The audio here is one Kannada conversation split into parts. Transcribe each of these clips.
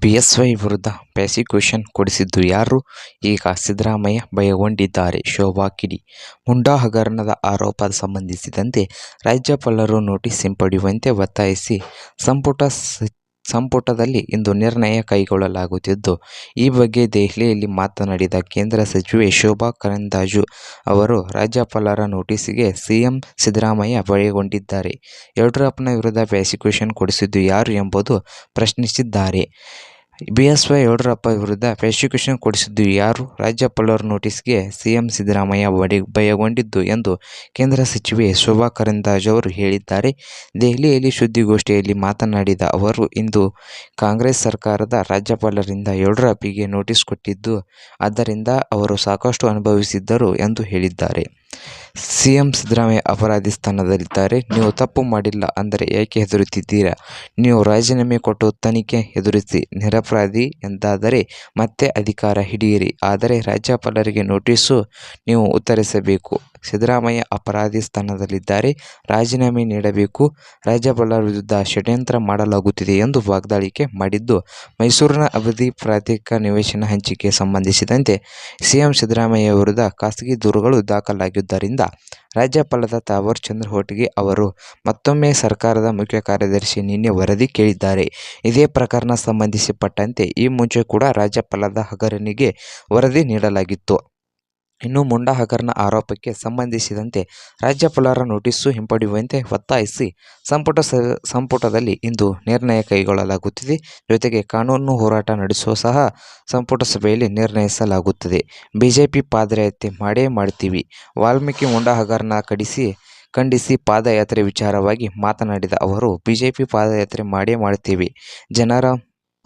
ಬಿಎಸ್ವೈ ವಿರುದ್ಧ ಪ್ರಾಸಿಕ್ಯೂಷನ್ ಕೊಡಿಸಿದ್ದು ಯಾರು? ಈಗ ಸಿದ್ದರಾಮಯ್ಯ ಭಯಗೊಂಡಿದ್ದಾರೆ. ಶೋಭಾ ಕಿಡಿ ಮುಂಡಾ ಹಗರಣದ ಆರೋಪ ಸಂಬಂಧಿಸಿದಂತೆ ರಾಜ್ಯಪಾಲರು ನೋಟಿಸ್ ಹಿಂಪಡೆಯುವಂತೆ ಒತ್ತಾಯಿಸಿ ಸಂಪುಟದಲ್ಲಿ ಇಂದು ನಿರ್ಣಯ ಕೈಗೊಳ್ಳಲಾಗುತ್ತಿದ್ದು, ಈ ಬಗ್ಗೆ ದೆಹಲಿಯಲ್ಲಿ ಮಾತನಾಡಿದ ಕೇಂದ್ರ ಸಚಿವೆ ಶೋಭಾ ಕರಂದಾಜು ಅವರು, ರಾಜ್ಯಪಾಲರ ನೋಟಿಸ್ಗೆ ಸಿಎಂ ಸಿದ್ದರಾಮಯ್ಯ ಬಳಿಗೊಂಡಿದ್ದಾರೆ ಯಡಿಯೂರಪ್ಪನ ವಿರುದ್ಧ ಪ್ರಾಸಿಕ್ಯೂಷನ್ ಕೊಡಿಸಿದ್ದು ಯಾರು ಎಂಬುದು ಪ್ರಶ್ನಿಸಿದ್ದಾರೆ. ಬಿಎಸ್ವೈ ಯಡಿಯೂರಪ್ಪ ವಿರುದ್ಧ ಪ್ರಾಸಿಕ್ಯೂಷನ್ ಕೊಡಿಸಿದ್ದು ಯಾರು? ರಾಜ್ಯಪಾಲರ ನೋಟಿಸ್ಗೆ ಸಿಎಂ ಸಿದ್ದರಾಮಯ್ಯ ಭಯಗೊಂಡಿದ್ದು ಎಂದು ಕೇಂದ್ರ ಸಚಿವೆ ಶೋಭಾ ಕರಂದಾಜ್ ಅವರು ಹೇಳಿದ್ದಾರೆ. ದೆಹಲಿಯಲ್ಲಿ ಸುದ್ದಿಗೋಷ್ಠಿಯಲ್ಲಿ ಮಾತನಾಡಿದ ಅವರು, ಇಂದು ಕಾಂಗ್ರೆಸ್ ಸರ್ಕಾರದ ರಾಜ್ಯಪಾಲರಿಂದ ಯಡಿಯೂರಪ್ಪಗೆ ನೋಟಿಸ್ ಕೊಟ್ಟಿದ್ದು, ಆದ್ದರಿಂದ ಅವರು ಸಾಕಷ್ಟು ಅನುಭವಿಸಿದ್ದರು ಎಂದು ಹೇಳಿದ್ದಾರೆ. ಸಿಎಂ ಸಿದ್ದರಾಮಯ್ಯ ಅಪರಾಧಿ ಸ್ಥಾನದಲ್ಲಿದ್ದಾರೆ. ನೀವು ತಪ್ಪು ಮಾಡಿಲ್ಲ ಅಂದರೆ ಏಕೆ ಹೆದರುತ್ತಿದ್ದೀರಾ ನೀವು ರಾಜೀನಾಮೆ ಕೊಟ್ಟು ತನಿಖೆ ಎದುರಿಸಿ. ನಿರಪರಾಧಿ ಎಂದಾದರೆ ಮತ್ತೆ ಅಧಿಕಾರ ಹಿಡಿಯಿರಿ. ಆದರೆ ರಾಜ್ಯಪಾಲರಿಗೆ ನೋಟಿಸು, ನೀವು ಉತ್ತರಿಸಬೇಕು. ಸಿದ್ದರಾಮಯ್ಯ ಅಪರಾಧಿ ಸ್ಥಾನದಲ್ಲಿದ್ದಾರೆ. ರಾಜೀನಾಮೆ ನೀಡಬೇಕು. ರಾಜ್ಯಪಾಲರ ವಿರುದ್ಧ ಷಡ್ಯಂತ್ರ ಮಾಡಲಾಗುತ್ತಿದೆ ಎಂದು ವಾಗ್ದಾಳಿಕೆ ಮಾಡಿದ್ದು, ಮೈಸೂರಿನ ಅಭಿವೃದ್ಧಿ ಪ್ರಾಧಿಕ ನಿವೇಶನ ಹಂಚಿಕೆ ಸಂಬಂಧಿಸಿದಂತೆ ಸಿಎಂ ಸಿದ್ದರಾಮಯ್ಯ ವಿರುದ್ಧ ಖಾಸಗಿ ದೂರುಗಳು ದಾಖಲಾಗಿದ್ದರಿಂದ ರಾಜ್ಯಪಾಲರ ತಾವರ್ ಚಂದ್ರ ಗೆಹ್ಲೋಟ್ ಅವರು ಮತ್ತೊಮ್ಮೆ ಸರ್ಕಾರದ ಮುಖ್ಯ ಕಾರ್ಯದರ್ಶಿ ನಿನ್ನೆ ವರದಿ ಕೇಳಿದ್ದಾರೆ. ಇದೇ ಪ್ರಕರಣ ಸಂಬಂಧಿಸಿಪಟ್ಟಂತೆ ಈ ಮುಂಚೆ ಕೂಡ ರಾಜ್ಯಪಾಲದ ಹಗರಣಿಗೆ ವರದಿ ನೀಡಲಾಗಿತ್ತು. ಇನ್ನು ಮುಂಡಾ ಹಗರಣ ಆರೋಪಕ್ಕೆ ಸಂಬಂಧಿಸಿದಂತೆ ರಾಜ್ಯಪಾಲರ ನೋಟಿಸ್ ಹಿಂಪಡೆಯುವಂತೆ ಒತ್ತಾಯಿಸಿ ಸಂಪುಟ ಸಂಪುಟದಲ್ಲಿ ಇಂದು ನಿರ್ಣಯ ಕೈಗೊಳ್ಳಲಾಗುತ್ತಿದೆ. ಜೊತೆಗೆ ಕಾನೂನು ಹೋರಾಟ ನಡೆಸುವ ಸಹ ಸಂಪುಟ ಸಭೆಯಲ್ಲಿ ನಿರ್ಣಯಿಸಲಾಗುತ್ತದೆ. ಬಿಜೆಪಿ ಪಾದಯಾತ್ರೆ ಮಾಡೇ ಮಾಡ್ತೀವಿ ವಾಲ್ಮೀಕಿ ಮುಂಡಾ ಹಗರಣ ಖಂಡಿಸಿ ಪಾದಯಾತ್ರೆ ವಿಚಾರವಾಗಿ ಮಾತನಾಡಿದ ಅವರು, ಬಿಜೆಪಿ ಪಾದಯಾತ್ರೆ ಮಾಡೇ ಮಾಡ್ತೀವಿ. ಜನರು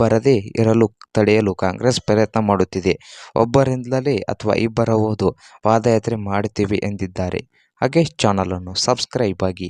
ಬರದೇ ಇರಲು ತಡೆಯಲು ಕಾಂಗ್ರೆಸ್ ಪ್ರಯತ್ನ ಮಾಡುತ್ತಿದೆ. ಒಬ್ಬರಿಂದಲೇ ಅಥವಾ ಇಬ್ಬರ ಹೋದು ಪಾದಯಾತ್ರೆ ಮಾಡುತ್ತೇವೆ ಎಂದಿದ್ದಾರೆ. ಹಾಗೆ ಚಾನಲ್ ಅನ್ನು ಸಬ್ಸ್ಕ್ರೈಬ್ ಆಗಿ.